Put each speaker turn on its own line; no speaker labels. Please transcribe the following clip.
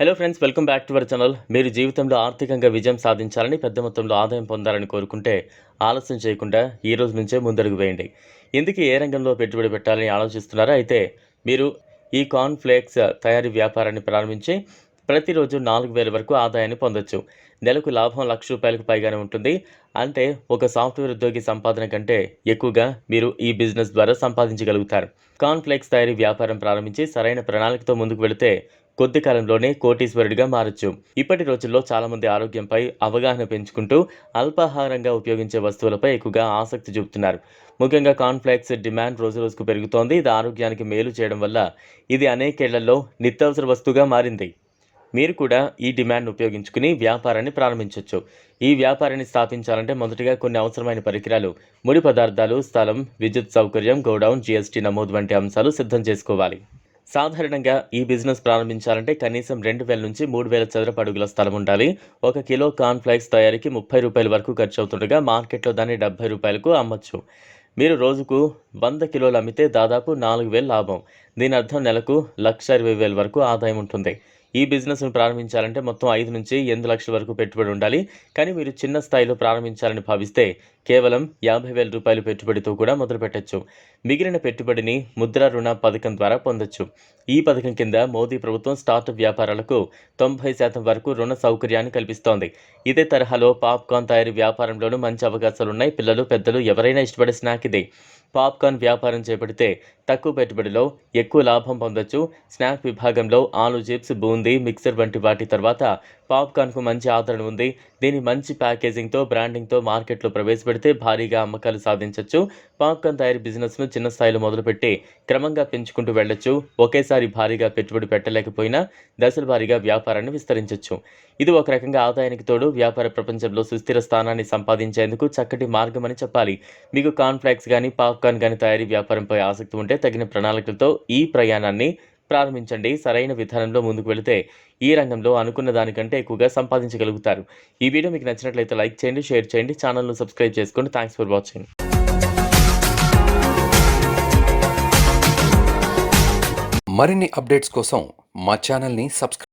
Hello friends welcome back to our channel మీరు జీవితంలో ఆర్థికంగా విజయం సాధించాలని పెద్ద మొత్తంలో ఆదాయం పొందాలని కోరుకుంటే ఆలస్యం చేయకుండా ఈ రోజు నుంచే ముందడుగు వేయండి. ఇందుకు ఏ రంగంలో పెట్టుబడి పెట్టాలని ఆలోచిస్తున్నారా? అయితే మీరు ఈ కార్న్ఫ్లేక్స్ తయారీ వ్యాపారాన్ని ప్రారంభించి ప్రతిరోజు నాలుగు వేల వరకు ఆదాయాన్ని పొందొచ్చు. నెలకు లాభం లక్ష రూపాయలకు పైగానే ఉంటుంది. అంటే ఒక సాఫ్ట్వేర్ ఉద్యోగి సంపాదన కంటే ఎక్కువగా మీరు ఈ బిజినెస్ ద్వారా సంపాదించగలుగుతారు. కార్న్ఫ్లేక్స్ తయారీ వ్యాపారం ప్రారంభించి సరైన ప్రణాళికతో ముందుకు వెళితే కొద్ది కాలంలోనే కోటీశ్వరుడిగా మారచ్చు. ఇప్పటి రోజుల్లో చాలామంది ఆరోగ్యంపై అవగాహన పెంచుకుంటూ అల్పాహారంగా ఉపయోగించే వస్తువులపై ఎక్కువగా ఆసక్తి చూపుతున్నారు. ముఖ్యంగా కాన్ఫ్లెక్స్ డిమాండ్ రోజు రోజుకు పెరుగుతోంది. ఇది ఆరోగ్యానికి మేలు చేయడం వల్ల ఇది అనేకేళ్ళలో నిత్యావసర వస్తువుగా మారింది. మీరు కూడా ఈ డిమాండ్ను ఉపయోగించుకుని వ్యాపారాన్ని ప్రారంభించవచ్చు ఈ వ్యాపారాన్ని స్థాపించాలంటే మొదటిగా కొన్ని అవసరమైన పరికరాలు ముడి పదార్థాలు స్థలం విద్యుత్ సౌకర్యం గోడౌన్ జీఎస్టీ నమోదు వంటి అంశాలు సిద్ధం చేసుకోవాలి. సాధారణంగా ఈ బిజినెస్ ప్రారంభించాలంటే కనీసం రెండు వేల నుంచి మూడు వేల చదరపు అడుగుల స్థలం ఉండాలి. ఒక కిలో కార్న్ ఫ్లైక్స్ తయారీకి ముప్పై రూపాయల వరకు ఖర్చు అవుతుండగా మార్కెట్లో దాన్ని డెబ్బై రూపాయలకు అమ్మచ్చు. మీరు రోజుకు వంద కిలోలు అమ్మితే దాదాపు నాలుగు వేలు లాభం. దీని అర్థం నెలకు లక్ష ఇరవై వేల వరకు ఆదాయం ఉంటుంది. ఈ బిజినెస్ను ప్రారంభించాలంటే మొత్తం ఐదు నుంచి ఎనిమిది లక్షల వరకు పెట్టుబడి ఉండాలి. కానీ మీరు చిన్న స్థాయిలో ప్రారంభించాలని భావిస్తే కేవలం యాభై వేల రూపాయల పెట్టుబడితో కూడా మొదలుపెట్టచ్చు మిగిలిన పెట్టుబడిని ముద్ర రుణ పథకం ద్వారా పొందొచ్చు. ఈ పథకం కింద మోదీ ప్రభుత్వం స్టార్టప్ వ్యాపారాలకు తొంభై శాతం వరకు రుణ సౌకర్యాన్ని కల్పిస్తోంది. ఇదే తరహాలో పాప్కార్న్ తయారీ వ్యాపారంలోనూ మంచి అవకాశాలు ఉన్నాయి పిల్లలు పెద్దలు ఎవరైనా ఇష్టపడే స్నాక్ ఇది. పాప్కార్న్ వ్యాపారం చేపడితే తక్కువ పెట్టుబడిలో ఎక్కువ లాభం పొందొచ్చు. స్నాక్ విభాగంలో ఆలు చిప్స్ బూందీ మిక్సర్ వంటి వాటి తర్వాత పాప్కార్న్కు మంచి ఆదరణ ఉంది. దీని మంచి ప్యాకేజింగ్తో బ్రాండింగ్తో మార్కెట్లో ప్రవేశపెడితే భారీగా అమ్మకాలు సాధించవచ్చు పాప్కార్న్ తయారీ బిజినెస్ను చిన్న స్థాయిలో మొదలుపెట్టి క్రమంగా పెంచుకుంటూ వెళ్ళొచ్చు. ఒకేసారి భారీగా పెట్టుబడి పెట్టలేకపోయినా దశల వారీగా వ్యాపారాన్ని విస్తరించవచ్చు ఇది ఒక రకంగా ఆదాయానికి తోడు వ్యాపార ప్రపంచంలో సుస్థిర స్థానాన్ని సంపాదించేందుకు చక్కటి మార్గం అని చెప్పాలి. మీకు కాన్ఫ్లాక్స్ కానీ పాప్కార్న్ కానీ తయారీ వ్యాపారంపై ఆసక్తి ఉంటే తగిన ప్రణాళికలతో ఈ ప్రయాణాన్ని ప్రారంభించండి. సరైన విధానంలో ముందుకు వెళితే ఈ రంగంలో అనుకున్న దానికంటే ఎక్కువగా సంపాదించగలుగుతారు. ఈ వీడియో మీకు నచ్చినట్లయితే లైక్ చేయండి షేర్ చేయండి ఛానల్ను సబ్స్క్రైబ్ చేసుకోండి థ్యాంక్స్ ఫర్ వాచింగ్.
మరిన్ని అప్డేట్స్ కోసం మా ఛానల్ని సబ్స్క్రైబ్